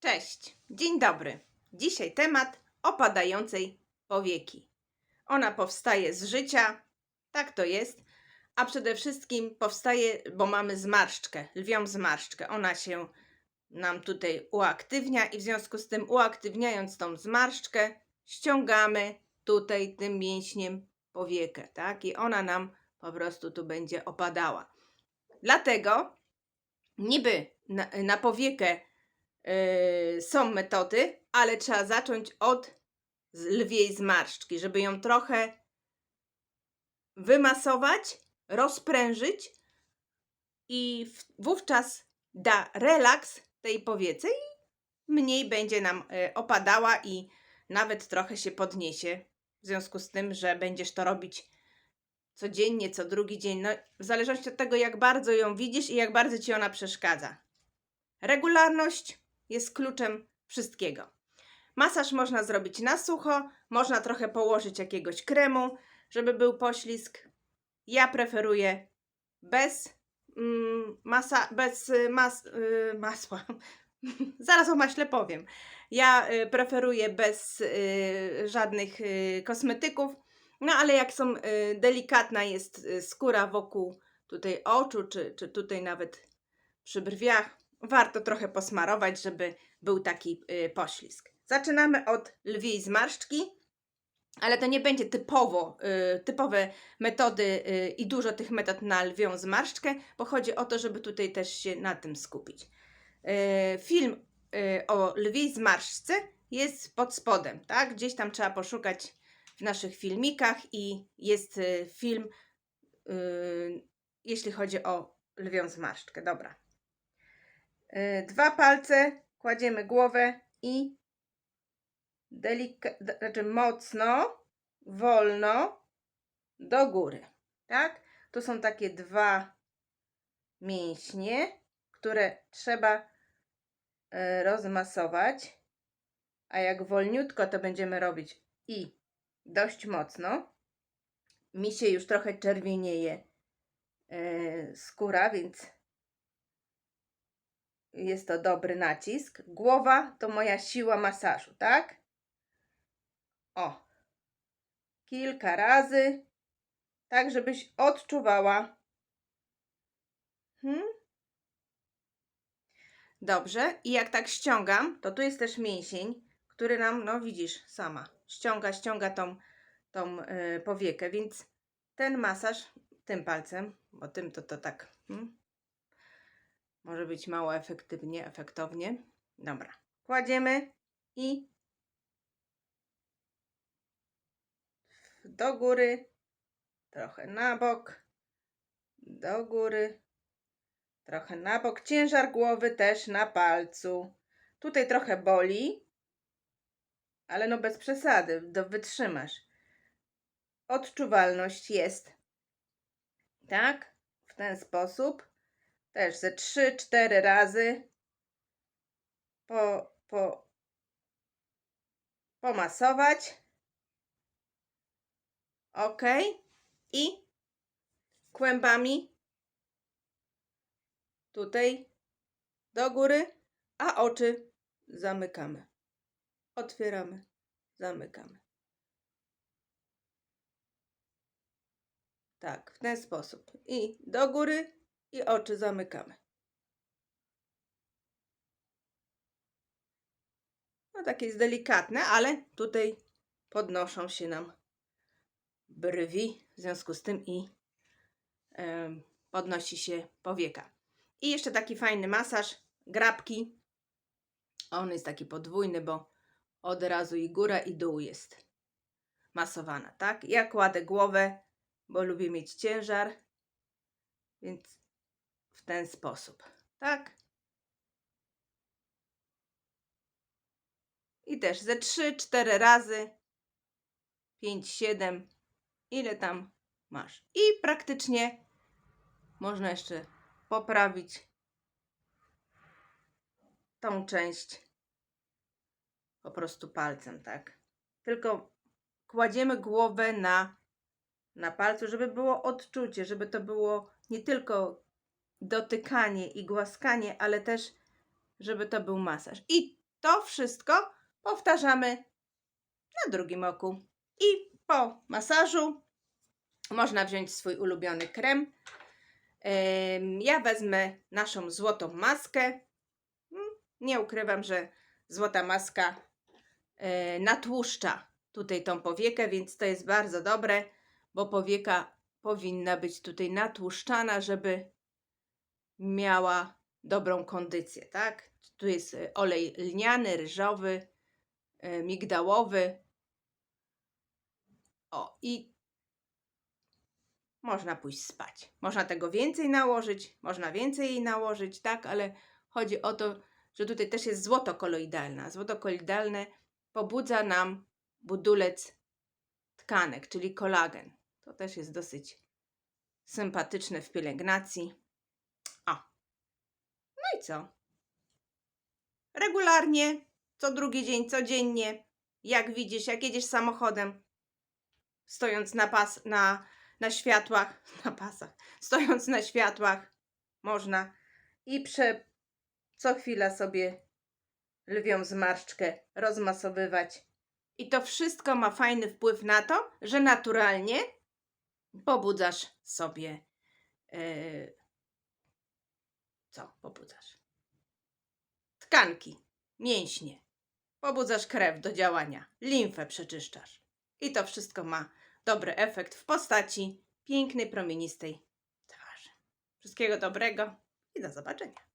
Cześć, dzień dobry. Dzisiaj temat opadającej powieki. Ona powstaje z życia, tak to jest, a przede wszystkim powstaje, bo mamy zmarszczkę, lwią zmarszczkę. Ona się nam tutaj uaktywnia i w związku z tym uaktywniając tą zmarszczkę, ściągamy tutaj tym mięśniem powiekę, tak? I ona nam po prostu tu będzie opadała. Dlatego niby na, na powiekę Yy, są metody, ale trzeba zacząć od lwiej zmarszczki, żeby ją trochę wymasować, rozprężyć i wówczas da relaks tej powiece i mniej będzie nam y, opadała i nawet trochę się podniesie. W związku z tym, że będziesz to robić codziennie, co drugi dzień, no, w zależności od tego, jak bardzo ją widzisz i jak bardzo ci ona przeszkadza. Regularność jest kluczem wszystkiego. Masaż można zrobić na sucho, można trochę położyć jakiegoś kremu, żeby był poślizg. Ja preferuję bez mm, masa, bez y, mas, y, masła. Zaraz o maśle powiem. Ja y, preferuję bez żadnych kosmetyków. No ale jak są delikatna jest skóra wokół tutaj oczu, czy, czy tutaj nawet przy brwiach, warto trochę posmarować, żeby był taki y, poślizg. Zaczynamy od lwiej zmarszczki, ale to nie będzie typowo, y, typowe metody y, i dużo tych metod na lwią zmarszczkę, bo chodzi o to, żeby tutaj też się na tym skupić. Film o lwiej zmarszczce jest pod spodem, tak? Gdzieś tam trzeba poszukać w naszych filmikach i jest film, jeśli chodzi o lwią zmarszczkę. Dobra. Y, Dwa palce, kładziemy głowę i delikatnie, znaczy mocno, wolno do góry. Tak? Tu są takie dwa mięśnie, które trzeba y, rozmasować. A jak wolniutko to będziemy robić i dość mocno. Mi się już trochę czerwienieje y, skóra, więc jest to dobry nacisk. Głowa to moja siła masażu, tak? O. Kilka razy, tak żebyś odczuwała. Hmm? Dobrze. I jak tak ściągam, to tu jest też mięsień, który nam, no widzisz, sama ściąga, ściąga tą, tą y, powiekę, więc ten masaż tym palcem, bo tym to to tak. Hmm? Może być mało efektywnie, efektownie. Dobra. Kładziemy i do góry, trochę na bok, do góry, trochę na bok. Ciężar głowy też na palcu. Tutaj trochę boli, ale no bez przesady, do wytrzymasz. Odczuwalność jest. Tak? W ten sposób też ze 3-4 razy po, po, pomasować. Ok. I kłębami tutaj do góry, a oczy zamykamy. Otwieramy, zamykamy. Tak, w ten sposób. I do góry, i oczy zamykamy. No takie jest delikatne, ale tutaj podnoszą się nam brwi, w związku z tym i podnosi się powieka. I jeszcze taki fajny masaż, grabki. On jest taki podwójny, bo od razu i góra i dół jest masowana, tak? Ja kładę głowę, bo lubię mieć ciężar, więc w ten sposób, tak? I też ze 3-4 razy, 5-7, ile tam masz. I praktycznie można jeszcze poprawić tą część po prostu palcem, tak? Tylko kładziemy głowę na, na palcu, żeby było odczucie, żeby to było nie tylko dotykanie i głaskanie, ale też, żeby to był masaż. I to wszystko powtarzamy na drugim oku. I po masażu można wziąć swój ulubiony krem. Em, Ja wezmę naszą złotą maskę. Mm, Nie ukrywam, że złota maska e, natłuszcza tutaj tą powiekę, więc to jest bardzo dobre, bo powieka powinna być tutaj natłuszczana, żeby miała dobrą kondycję, tak? Tu jest e, olej lniany, ryżowy, e, migdałowy. O, i można pójść spać. Można tego więcej nałożyć, można więcej jej nałożyć, tak? Ale chodzi o to, że tutaj też jest złoto koloidalne. Złoto koloidalne pobudza nam budulec tkanek, czyli kolagen. To też jest dosyć sympatyczne w pielęgnacji. Co? Regularnie, co drugi dzień, codziennie, jak widzisz, jak jedziesz samochodem, stojąc na pas, na, na światłach, na pasach, stojąc na światłach, można i prze, co chwila sobie lwią zmarszczkę rozmasowywać. I to wszystko ma fajny wpływ na to, że naturalnie pobudzasz sobie. e, co pobudzasz? Tkanki, mięśnie. Pobudzasz krew do działania, limfę przeczyszczasz. I to wszystko ma dobry efekt w postaci pięknej, promienistej twarzy. Wszystkiego dobrego i do zobaczenia.